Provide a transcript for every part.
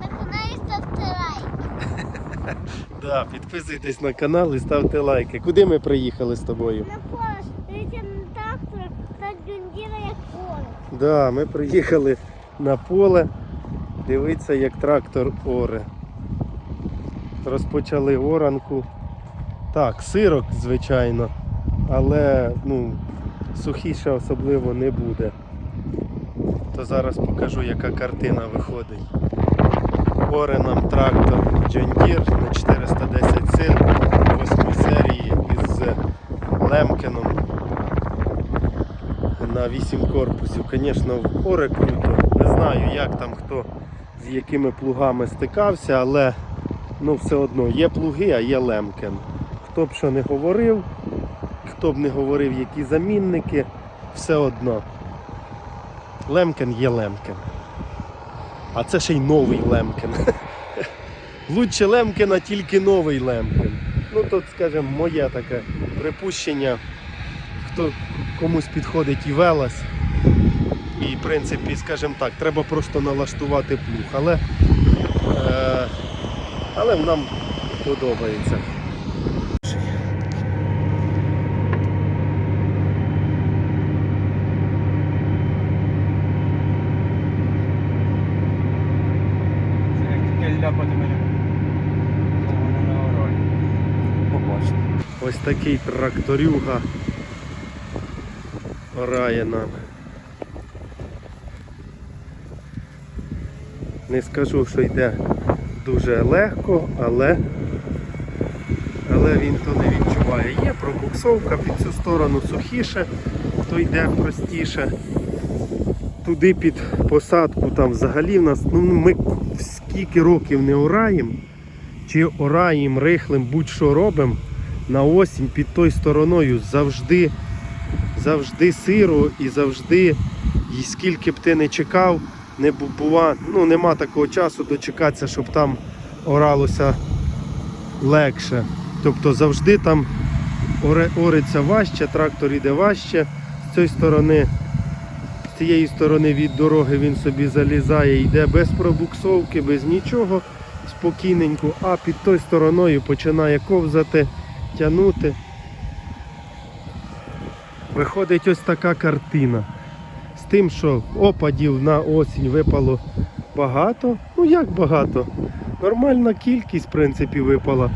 На каналі ставте лайк. Да, підписуйтесь на канал і ставте лайки. Куди ми приїхали з тобою? На поле, дивіться на трактор, так джундіра як поле. Да, ми приїхали на поле. Дивитися, як трактор оре. Розпочали оранку. Так, сирок, звичайно, але ну, сухіше особливо не буде. То зараз покажу, яка картина виходить. Оре нам трактор John Deere на 410 сил 8 серії із Лемкеном на 8 корпусів. Звісно, оре круто. Не знаю, як там хто з якими плугами стикався, але ну, все одно є плуги, а є лемкен. Хто б що не говорив, хто б не говорив, які замінники, все одно. Лемкен є лемкен. А це ще й новий лемкен. Лучше лемкена, тільки новий лемкен. Ну тут, скажімо, моє таке припущення хто комусь підходить і велас. І в принципі, скажімо так, треба просто налаштувати плуг. Але, е, але нам подобається. Це як тільки ляпати оролі. Побачимо. Ось такий тракторюга орає нам. Не скажу, що йде дуже легко, але, але він то не відчуває. Є пробуксовка під цю сторону сухіше, то йде простіше. Туди під посадку там взагалі в нас, ну ми скільки років не ораємо, чи ораємо рихлим, будь-що робимо, на осінь під тою стороною завжди, завжди сиро і завжди, і скільки б ти не чекав, не бува, ну, нема такого часу дочекатися, щоб там оралося легше. Тобто завжди там ориться важче, трактор іде важче з цієї сторони. З цієї сторони від дороги він собі залізає, йде без пробуксовки, без нічого, спокійненько, а під тою стороною починає ковзати, тягнути. Виходить ось така картина. З тим, що опадів на осінь випало багато. Ну як багато? Нормальна кількість, в принципі, випала.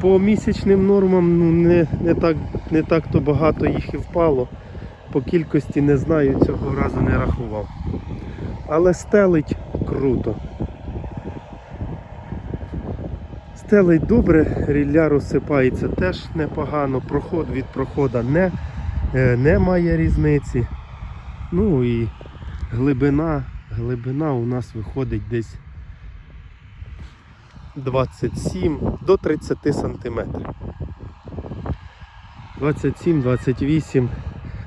По місячним нормам ну, не, не, так, не так то багато їх і впало. По кількості не знаю, цього разу не рахував. Але стелить круто. Стелить добре, рілля розсипається теж непогано, проход від прохода не, е, немає різниці. Ну і глибина, глибина у нас виходить десь 27 до 30 сантиметрів. 27-28,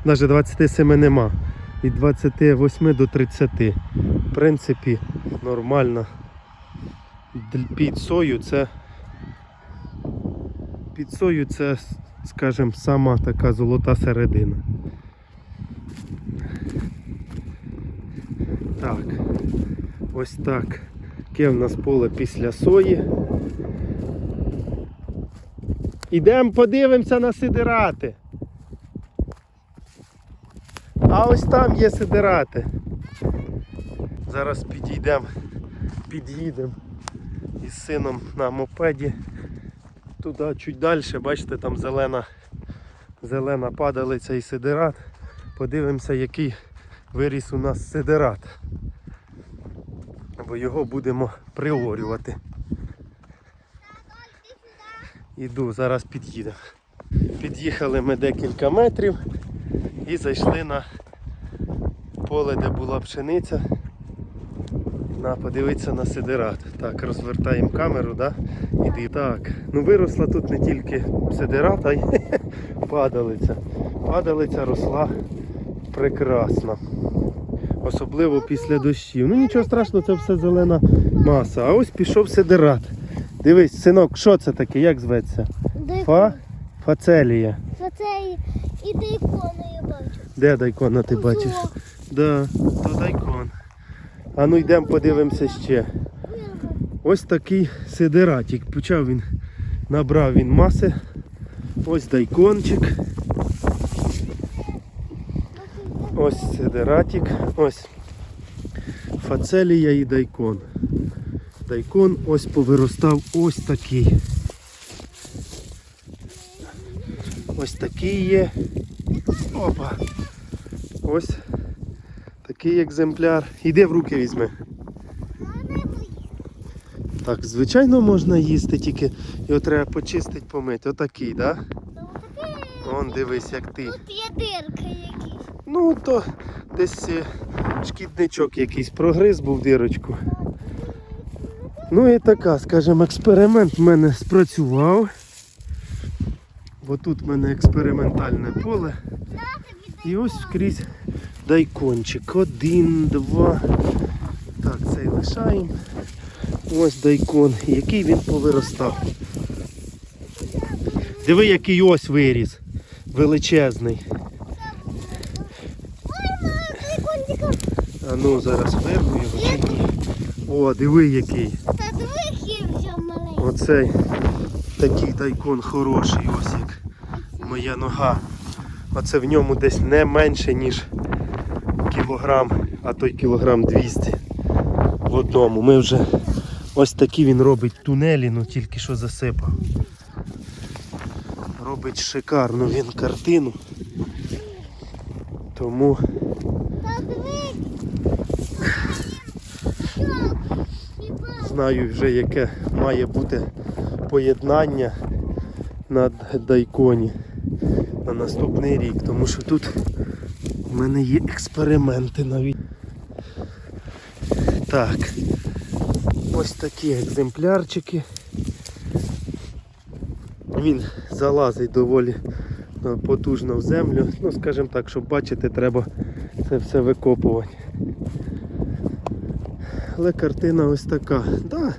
навіть 27 нема. Від 28 до 30. В принципі, нормально. Під сою це під сою це, скажімо, сама така золота середина. Так, ось так. Яке в нас поле після сої. Ідемо подивимося на сидирати. А ось там є сидирати. Зараз підійдемо, під'їдемо із сином на мопеді. Туди чуть далі, бачите, там зелена, зелена падалиця і сидират. Подивимося, який виріс у нас сидират. Бо його будемо приорювати. Іду, зараз під'їдемо. Під'їхали ми декілька метрів і зайшли на поле, де була пшениця. На, подивитися на сидират. Так, розвертаємо камеру, да? Іди. Так, ну виросла тут не тільки сидират, а й падалиця. Падалиця росла прекрасно. Особливо після дощів. Ну нічого страшного, це все зелена маса. А ось пішов сидират. Дивись, синок, що це таке? Як зветься? Фа? Фацелія. Це і дайкони я бачу. Де дайкона ти бачиш? Да, то дайкон. А ну йдемо подивимося ще. Ось такий сидератик. Почав він, набрав він маси. Ось дайкончик. Ось сидератик. Ось фацелія і дайкон. Дайкон ось повиростав ось такий. Ось такий є. Опа. Ось такий екземпляр. Іди в руки візьми. Так, звичайно, можна їсти, тільки його треба почистити, помити. Отакий, так? Да? Вон дивись, як ти. Тут є дирка якісь. Ну, то десь е, шкідничок якийсь прогриз був дирочку. Ну і така, скажімо, експеримент в мене спрацював. Бо тут в мене експериментальне поле. І ось скрізь дайкончик. Один, два. Так, цей лишаємо. Ось дайкон, який він повиростав. Диви, який ось виріс. Величезний. А ну зараз вирву його. О, диви який. Оцей такий дайкон хороший, ось моя нога. Оце в ньому десь не менше, ніж кілограм, а той кілограм 200 в одному. Ми вже ось такі він робить тунелі, ну тільки що засипав. Робить шикарну він картину. Тому знаю вже яке має бути поєднання на дайконі на наступний рік, тому що тут в мене є експерименти навіть. Так, ось такі екземплярчики. Він залазить доволі е, потужно в землю. Ну, скажімо так, щоб бачити, треба це все викопувати. Але картина ось така. Да,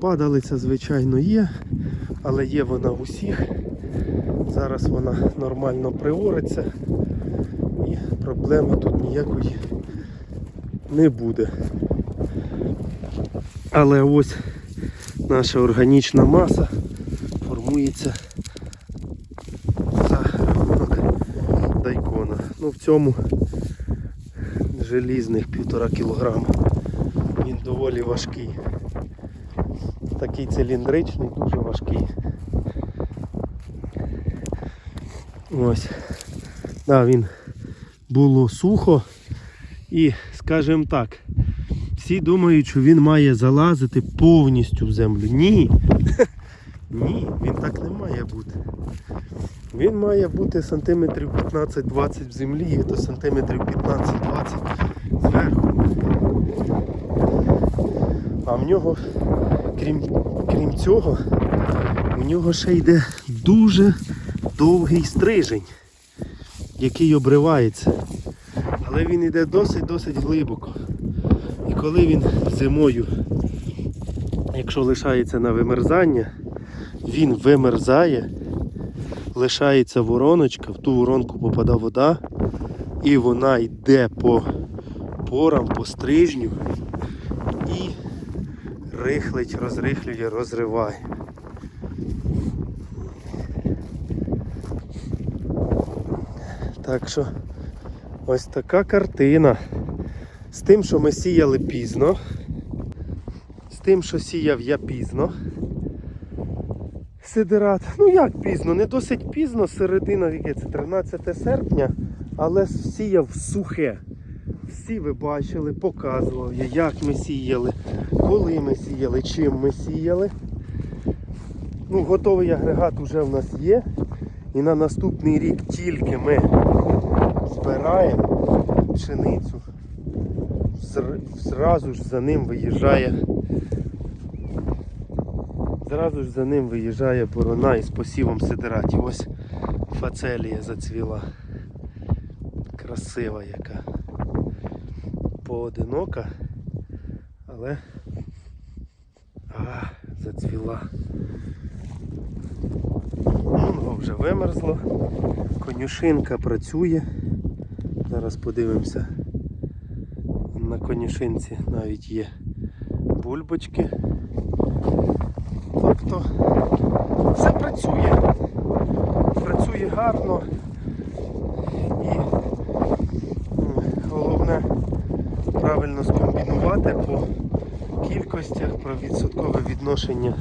падалиця, звичайно, є, але є вона в усіх. Зараз вона нормально приориться і проблеми тут ніякої не буде. Але ось наша органічна маса формується за рахунок дайкона. Ну в цьому желізних півтора кілограма. Він доволі важкий. Такий циліндричний, дуже важкий. Ось. Да, він було сухо і, скажімо так, всі думають, що він має залазити повністю в землю. Ні. Ні, він так не має бути. Він має бути сантиметрів 15-20 в землі, і то сантиметрів 15-20 зверху. А в нього, крім, крім цього, у нього ще йде дуже довгий стрижень, який обривається. Але він йде досить-досить глибоко. І коли він зимою, якщо лишається на вимерзання, він вимерзає, лишається вороночка, в ту воронку попадає вода, і вона йде по порам, по стрижню і рихлить, розрихлює, розриває. Так що ось така картина. З тим, що ми сіяли пізно. З тим, що сіяв я пізно. Сидерат. Ну як пізно? Не досить пізно, середина яке це 13 серпня, але сіяв сухе. Всі ви бачили, показував я, як ми сіяли, коли ми сіяли, чим ми сіяли. Ну, готовий агрегат вже в нас є. І на наступний рік тільки ми збираємо пшеницю. Зразу ж за ним виїжджає. Зразу ж за ним виїжджає борона із посівом сидератів. Ось фацелія зацвіла. Красива яка. Поодинока, але а, зацвіла. Ну, вже вимерзло. Конюшинка працює. Зараз подивимося На конюшинці навіть є бульбочки. Тобто все працює. Працює гарно і головне правильно скомбінувати по кількостях, про відсоткове відношення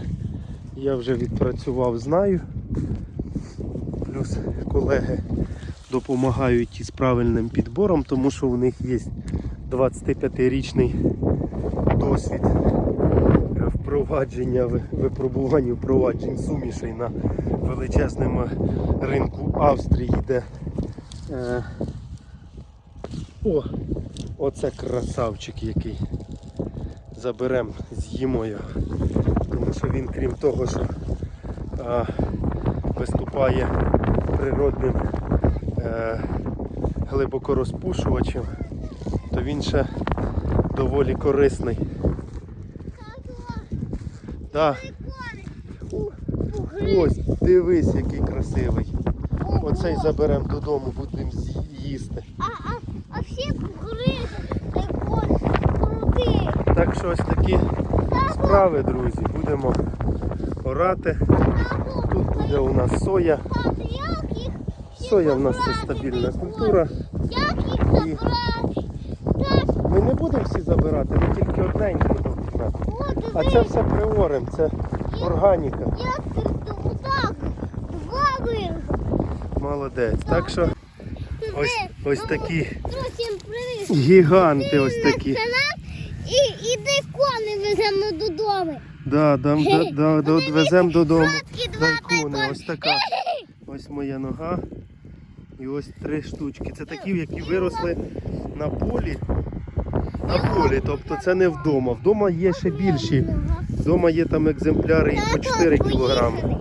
я вже відпрацював, знаю. Плюс колеги допомагають із правильним підбором, тому що у них є 25-річний досвід е, впровадження, випробування впроваджень сумішей на величезному ринку Австрії, де е, о, оце красавчик який. Заберемо, з'їмо його. Тому що він, крім того, що а, виступає природним е, глибокорозпушувачем, то він ще доволі корисний. Да. Ось, дивись, який красивий. Оцей заберемо додому, будемо їсти. А, а, а всі прикольні. Так що ось такі справи, друзі. Будемо орати. Тут буде у нас соя. Тато, як їх всі Соя в нас це стабільна культура. І-? Ми не будемо всі забирати, ми тільки одненьку візьмемо. о, А це все приорем, це органіка. Молодець. Так що ось, ось такі гіганти, ось такі. І, і дайкони веземо додому. Да, дам, да, да, да, веземо додому. Дайкони. ось така. Ось моя нога. І ось три штучки. Це такі, які виросли на полі. На полі, тобто це не вдома. Вдома є ще більші. Вдома є там екземпляри і по 4 кілограми.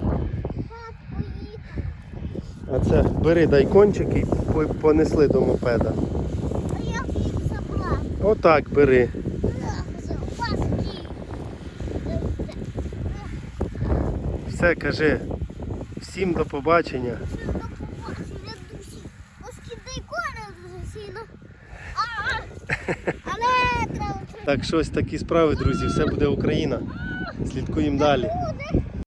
А це бери дайкончик і понесли до мопеда. Отак бери. Все, кажи. Всім до побачення. Паски дайкони дуже сильно. А, Але треба Так що ось такі справи, друзі. Все буде Україна. Слідкуємо далі.